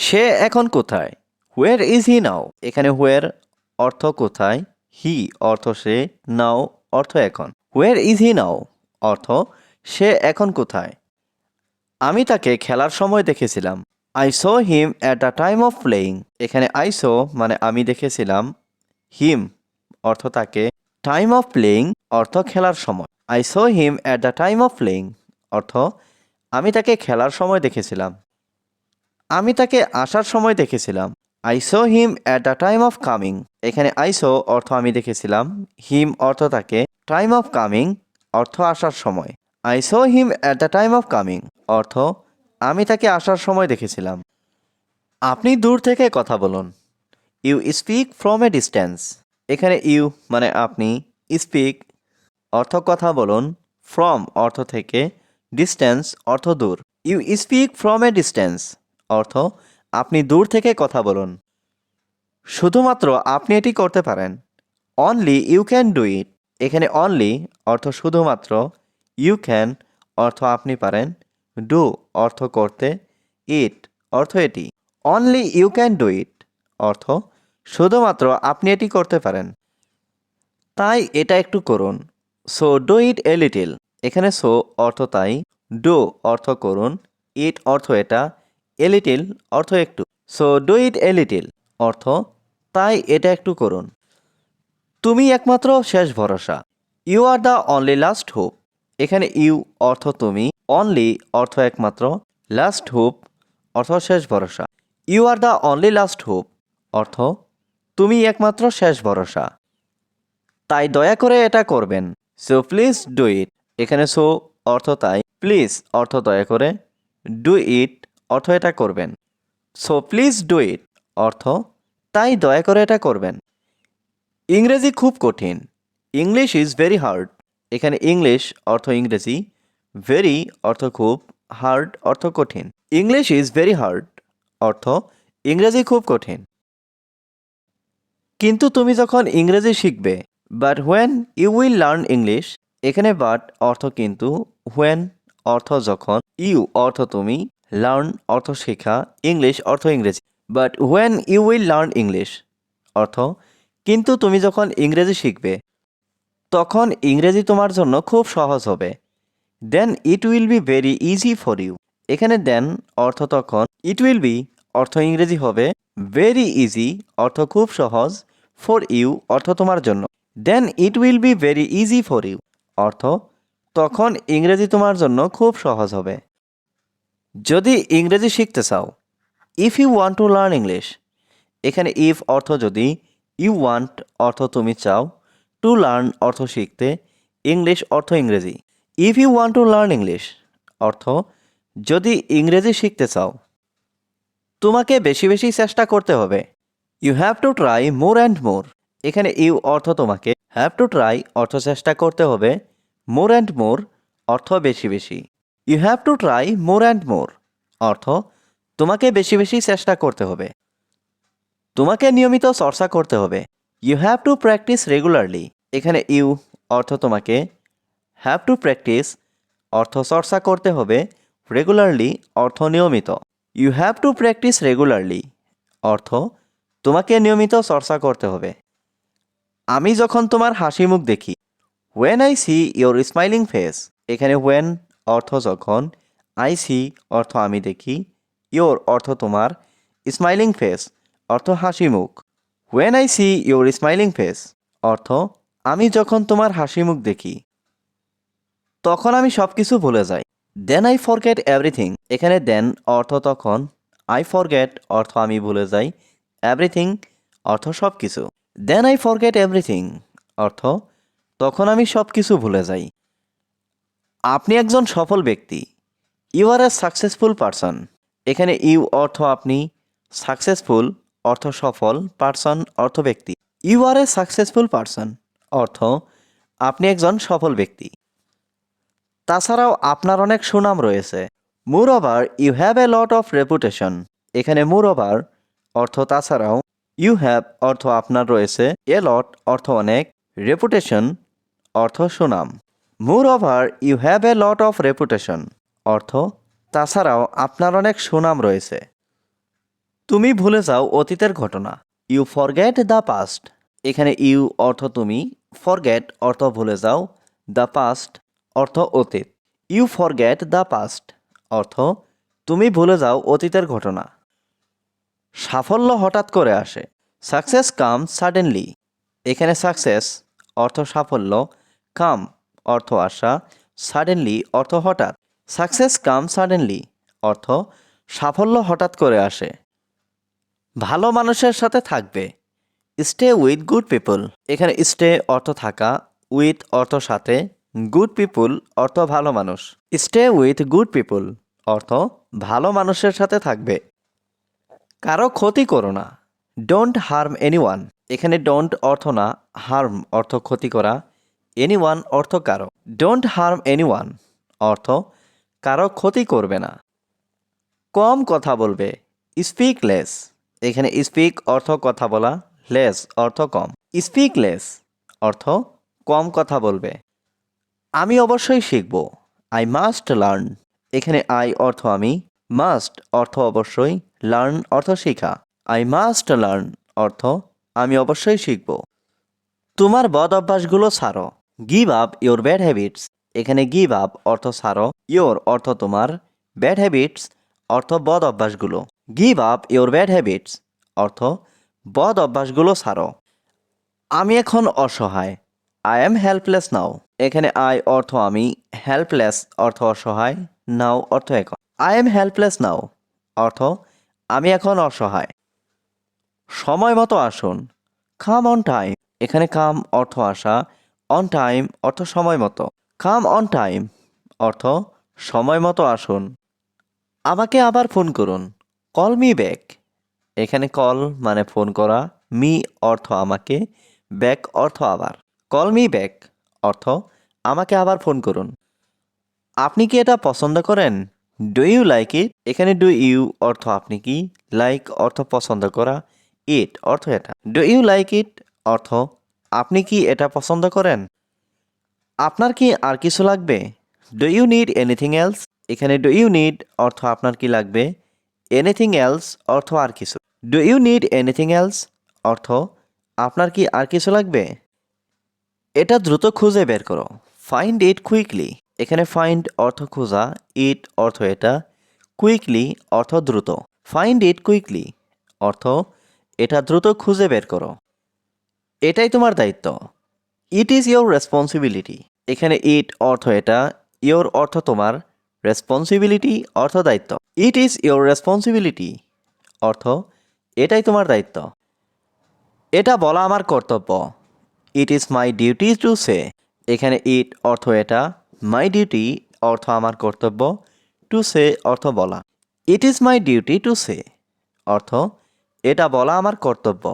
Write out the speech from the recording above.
সে এখন কোথায়? Where is he নাও এখানে হোয়ার অর্থ কোথায়? হি অর্থ সে নাও অর্থ এখন। হোয়ার ইজ হি নাও অর্থ সে এখন কোথায়? আমি তাকে খেলার সময় দেখেছিলাম। I saw him at the time of playing এখানে আই সো মানে আমি দেখেছিলাম। হিম অর্থ তাকে। টাইম অফ প্লেয়িং অর্থ খেলার সময়। I saw him at the time of playing অর্থ আমি তাকে খেলার সময় দেখেছিলাম। আমি তাকে আসার সময় দেখেছিলাম। I saw him at the time of coming এখানে আই সো অর্থ আমি দেখেছিলাম। হিম অর্থ তাকে। টাইম অফ কামিং অর্থ আসার সময়। I saw him at the time of coming অর্থ আমি তাকে আসার সময় দেখেছিলাম। আপনি দূর থেকে কথা বলুন। You speak from a distance এখানে ইউ মানে আপনি। স্পিক অর্থ কথা বলুন। ফ্রম অর্থ থেকে। ডিস্ট্যান্স অর্থ দূর। You speak from a distance অর্থ, আপনি দূর থেকে কথা বলুন। শুধুমাত্র আপনি এটি করতে পারেন। Only you can do it এখানে অনলি অর্থ শুধুমাত্র ইউ ক্যান অর্থ আপনি পারেন। ডু অর্থ করতে ইট অর্থ এটি। Only you can do it অর্থ, শুধুমাত্র আপনি এটি করতে পারেন। তাই এটা একটু করুন। So do it a little এখানে সো অর্থ তাই। ডু অর্থ করুন। ইট অর্থ এটা। এ লিটিল অর্থ একটু। So do it a little অর্থ, তাই এটা একটু করুন। তুমি একমাত্র শেষ ভরসা। You are the only last hope এখানে ইউ অর্থ তুমি অনলি অর্থ একমাত্র লাস্ট হোপ অর্থ শেষ ভরসা। You are the only last hope অর্থ, তুমি একমাত্র শেষ ভরসা। তাই দয়া করে এটা করবেন। সো প্লিজ ডু ইট এখানে সো অর্থ তাই। প্লিজ অর্থ দয়া করে ডু ইট অর্থ এটা করবেন। সো প্লিজ ডু ইট অর্থ, তাই দয়া করে এটা করবেন। ইংরেজি খুব কঠিন। ইংলিশ ইজ ভেরি হার্ড এখানে ইংলিশ অর্থ ইংরেজি। ভেরি অর্থ খুব হার্ড অর্থ কঠিন। ইংলিশ ইজ ভেরি হার্ড অর্থ, ইংরেজি খুব কঠিন। কিন্তু তুমি যখন ইংরেজি শিখবে but when you will learn English এখানে বাট অর্থ কিন্তু হোয়েন অর্থ যখন ইউ অর্থ তুমি লার্ন অর্থ শেখা ইংলিশ অর্থ ইংরেজি। But when you will learn English অর্থ, কিন্তু তুমি যখন ইংরেজি শিখবে, তখন ইংরেজি তোমার জন্য খুব সহজ হবে। Then it will be very easy for you এখানে দেন অর্থ তখন ইট উইল বি অর্থ ইংরেজি হবে। ভেরি ইজি অর্থ খুব সহজ ফর ইউ অর্থ তোমার জন্য। Then it will be very easy for you অর্থ, তখন ইংরেজি তোমার জন্য খুব সহজ হবে। যদি ইংরেজি শিখতে চাও if you want to learn English এখানে ইফ অর্থ যদি ইউ ওয়ান্ট অর্থ তুমি চাও টু লার্ন অর্থ শিখতে ইংলিশ অর্থ ইংরেজি। If you want to learn English অর্থ যদি ইংরেজি শিখতে চাও, তোমাকে বেশি বেশি চেষ্টা করতে হবে। You have to try more and more এখানে ইউ অর্থ তোমাকে হ্যাভ টু ট্রাই অর্থ চেষ্টা করতে হবে মোর অ্যান্ড মোর অর্থ বেশি বেশি। You have to try more and more অর্থ, তোমাকে বেশি বেশি চেষ্টা করতে হবে। তোমাকে নিয়মিত চর্চা করতে হবে। You have to practise regularly এখানে ইউ অর্থ তোমাকে। হ্যাভ টু প্র্যাকটিস অর্থ চর্চা করতে হবে। রেগুলারলি অর্থ নিয়মিত। You have to practise regularly অর্থ, তোমাকে নিয়মিত চর্চা করতে হবে। আমি যখন তোমার হাসি মুখ দেখি when I see your smiling face এখানে ওয়েন অর্থ যখন আই সি অর্থ আমি দেখি, ইয়োর অর্থ তোমার স্মাইলিং ফেস, অর্থ হাসি মুখ। When I see your smiling face অর্থ আমি যখন তোমার হাসি মুখ দেখি। তখন আমি সব কিছু ভুলে যাই। দেন আই ফরগেট এভরিথিং এখানে দেন অর্থ তখন আই ফরগেট অর্থ আমি ভুলে যাই এভরিথিং অর্থ সব কিছু দেন আই ফরগেট এভরিথিং অর্থ তখন আমি সব কিছু ভুলে যাই। আপনি একজন সফল ব্যক্তি। You are a successful person এখানে ইউ অর্থ আপনি সাকসেসফুল অর্থ সফল পারসন অর্থ ব্যক্তি। You are a successful person অর্থ আপনি একজন সফল ব্যক্তি। তাছাড়াও আপনার অনেক সুনাম রয়েছে। Moreover you have a lot of reputation এখানে মোর ওভার অর্থ তাছাড়াও ইউ হ্যাভ অর্থ আপনার রয়েছে। এ লট অর্থ অনেক। রেপুটেশন অর্থ সুনাম। Moreover you have a lot of reputation অর্থ, তাছাড়াও আপনার অনেক সুনাম রয়েছে। তুমি ভুলে যাও অতীতের ঘটনা। ইউ ফরগেট দ্য পাস্ট এখানে ইউ অর্থ তুমি। ফরগেট অর্থ ভুলে যাও। দ্য পাস্ট অর্থ অতীত। ইউ ফরগেট দ্য পাস্ট অর্থ, তুমি ভুলে যাও অতীতের ঘটনা। সাফল্য হঠাৎ করে আসে। সাকসেস কাম সাডেনলি এখানে সাকসেস অর্থ সাফল্য কাম অর্থ আসা সাডেনলি অর্থ হঠাৎ। সাকসেস কাম সাডেনলি অর্থ সাফল্য হঠাৎ করে আসে। ভালো মানুষের সাথে থাকবে। স্টে উইথ গুড পিপল এখানে স্টে অর্থ থাকা উইথ অর্থ সাথে গুড পিপুল অর্থ ভালো মানুষ। স্টে উইথ গুড পিপুল অর্থ ভালো মানুষের সাথে থাকবে। কারও ক্ষতি করো না। ডোন্ট হার্ম এনিওয়ান এখানে ডোন্ট অর্থ না হার্ম অর্থ ক্ষতি করা। এনিওয়ান অর্থ কারও। ডোন্ট হার্ম এনিওয়ান অর্থ কারও ক্ষতি করবে না। কম কথা বলবে স্পিক লেস এখানে স্পিক অর্থ কথা বলা লেস অর্থ কম। স্পিক লেস অর্থ কম কথা বলবে। আমি অবশ্যই শিখব। আই মাস্ট লার্ন এখানে আই অর্থ আমি মাস্ট অর্থ অবশ্যই লার্ন অর্থ শিখা। আই মাস্ট লার্ন অর্থ আমি অবশ্যই শিখব। তোমার বদ অভ্যাসগুলো ছাড়ো। Give up your bad habits এখানে গিভ আপ অর্থ ছাড়ো। ইওর অর্থ তোমার ব্যাড হ্যাবিটস অর্থ বদ অভ্যাসগুলো। Give up your bad habits অর্থ বদ অভ্যাসগুলো ছাড়ো। আমি এখন অসহায়। আই এম হেল্পলেস নাও এখানে আই অর্থ আমি হেল্পলেস অর্থ অসহায়। নাও অর্থ এখন। আই এম হেল্পলেস নাও অর্থ আমি এখন অসহায়। সময় মতো আসুন। কাম অন টাইম এখানে কাম অর্থ আসা। অন টাইম অর্থ সময় মতো। কাম অন টাইম অর্থ সময় মতো আসুন। আমাকে আবার ফোন করুন। কল মি ব্যাক এখানে কল মানে ফোন করা মি অর্থ আমাকে ব্যাক অর্থ আবার। কল মি ব্যাক অর্থ আমাকে আবার ফোন করুন। আপনি কি এটা পছন্দ করেন? ডু ইউ লাইক ইট এখানে ডু ইউ অর্থ আপনি কি? লাইক অর্থ পছন্দ করা ইট অর্থ এটা। ডু ইউ লাইক ইট অর্থ আপনি কি এটা পছন্দ করেন? আপনার কি আর কিছু লাগবে? Do you need anything else এখানে ডু ইউ নিড অর্থ আপনার কি লাগবে? এনিথিং এলস অর্থ আর কিছু। Do you need anything else অর্থ, আপনার কি আর কিছু লাগবে? এটা দ্রুত খুঁজে বের করো। ফাইন্ড ইট কুইকলি এখানে ফাইন্ড অর্থ খোঁজা ইট অর্থ এটা। কুইকলি অর্থ দ্রুত। ফাইন্ড ইট কুইকলি অর্থ, এটা দ্রুত খুঁজে বের করো। এটাই তোমার দায়িত্ব। ইট ইজ ইয়োর রেসপন্সিবিলিটি এখানে ইট অর্থ এটা ইয়োর অর্থ তোমার রেসপন্সিবিলিটি অর্থ দায়িত্ব। ইট ইজ ইয়োর রেসপন্সিবিলিটি অর্থ, এটাই তোমার দায়িত্ব। এটা বলা আমার কর্তব্য। It is my duty to say এখানে ইট অর্থ এটা মাই ডিউটি অর্থ আমার কর্তব্য। টু সে অর্থ বলা। It is my duty to say অর্থ, এটা বলা আমার কর্তব্য।